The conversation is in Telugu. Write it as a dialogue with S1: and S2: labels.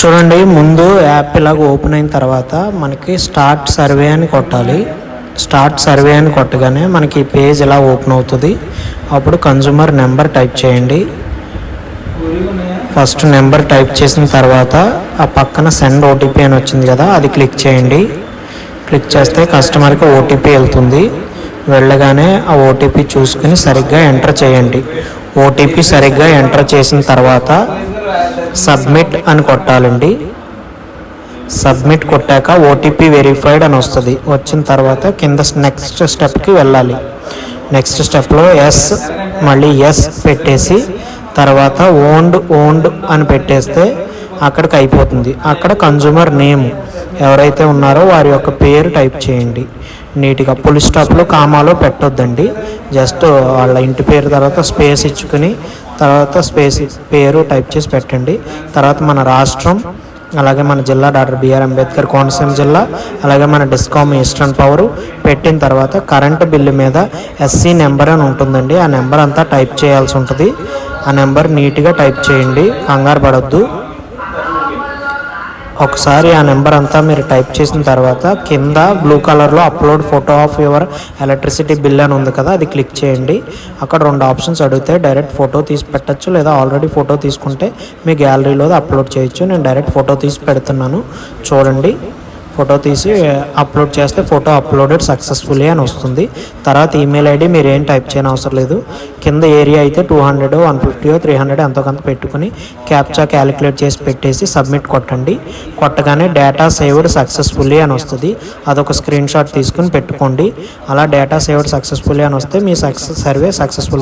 S1: చూడండి ముందు యాప్ ఇలాగ ఓపెన్ అయిన తర్వాత మనకి స్టార్ట్ సర్వే అని కొట్టాలి. స్టార్ట్ సర్వే అని కొట్టగానే మనకి ఈ పేజ్ ఇలా ఓపెన్ అవుతుంది. అప్పుడు కన్జ్యూమర్ నెంబర్ టైప్ చేయండి. ఫస్ట్ నెంబర్ టైప్ చేసిన తర్వాత ఆ పక్కన సెండ్ ఓటీపీ అని వచ్చింది కదా అది క్లిక్ చేయండి. క్లిక్ చేస్తే కస్టమర్కి ఓటీపీ వెళ్తుంది. వెళ్ళగానే ఆ ఓటీపీ చూసుకుని సరిగ్గా ఎంటర్ చేయండి. ఓటీపీ సరిగ్గా ఎంటర్ చేసిన తర్వాత సబ్మిట్ అని కొట్టాలండి. సబ్మిట్ కొట్టాక ఓటీపీ వెరిఫైడ్ అని వస్తుంది. వచ్చిన తర్వాత కింద నెక్స్ట్ స్టెప్కి వెళ్ళాలి. నెక్స్ట్ స్టెప్లో ఎస్ మళ్ళీ ఎస్ పెట్టేసి తర్వాత ఓన్డ్ ఓన్డ్ అని పెట్టేస్తే అక్కడికి అయిపోతుంది. అక్కడ కన్జ్యూమర్ నేమ్ ఎవరైతే ఉన్నారో వారి యొక్క పేరు టైప్ చేయండి. నీట్గా పులి స్టాప్లో కామాలో పెట్టొద్దండి. జస్ట్ వాళ్ళ ఇంటి పేరు తర్వాత స్పేస్ ఇచ్చుకుని తర్వాత స్పేస్ పేరు టైప్ చేసి పెట్టండి. తర్వాత మన రాష్ట్రం అలాగే మన జిల్లా డాక్టర్ బిఆర్ అంబేద్కర్ కోనసీమ జిల్లా అలాగే మన డిస్కామ్ ఈస్టర్న్ పవర్ పెట్టిన తర్వాత కరెంటు బిల్లు మీద ఎస్సీ నెంబర్ అని ఉంటుందండి. ఆ నెంబర్ అంతా టైప్ చేయాల్సి ఉంటుంది. ఆ నెంబర్ నీట్గా టైప్ చేయండి. కంగారు పడొద్దు. ఒకసారి ఆ నెంబర్ అంతా మీరు టైప్ చేసిన తర్వాత కింద బ్లూ కలర్లో upload photo of your electricity bill అని ఉంది కదా అది క్లిక్ చేయండి. అక్కడ రెండు ఆప్షన్స్ అడిగితే డైరెక్ట్ ఫోటో తీసి పెట్టచ్చు లేదా ఆల్రెడీ ఫోటో తీసుకుంటే మీ గ్యాలరీలో అప్లోడ్ చేయొచ్చు. నేను డైరెక్ట్ ఫోటో తీసి పెడుతున్నాను. చూడండి. ఫోటో తీసి అప్లోడ్ చేస్తే ఫోటో అప్లోడెడ్ సక్సెస్ఫుల్లీ అని వస్తుంది. తర్వాత ఈమెయిల్ ఐడి మీరు ఏం టైప్ చేయని అవసరం లేదు. కింద ఏరియా అయితే two hundred one fifty three hundred ఎంతో కొంత పెట్టుకుని క్యాప్చా క్యాలిక్యులేట్ చేసి పెట్టేసి సబ్మిట్ కొట్టండి. కొట్టగానే డేటా సేవ్డ్ సక్సెస్ఫుల్లీ అని వస్తుంది. అదొక స్క్రీన్ షాట్ తీసుకుని పెట్టుకోండి. అలా డేటా సేవ్డ్ సక్సెస్ఫుల్లీ అని వస్తే మీ సక్సెస్ సర్వే సక్సెస్ఫుల్గా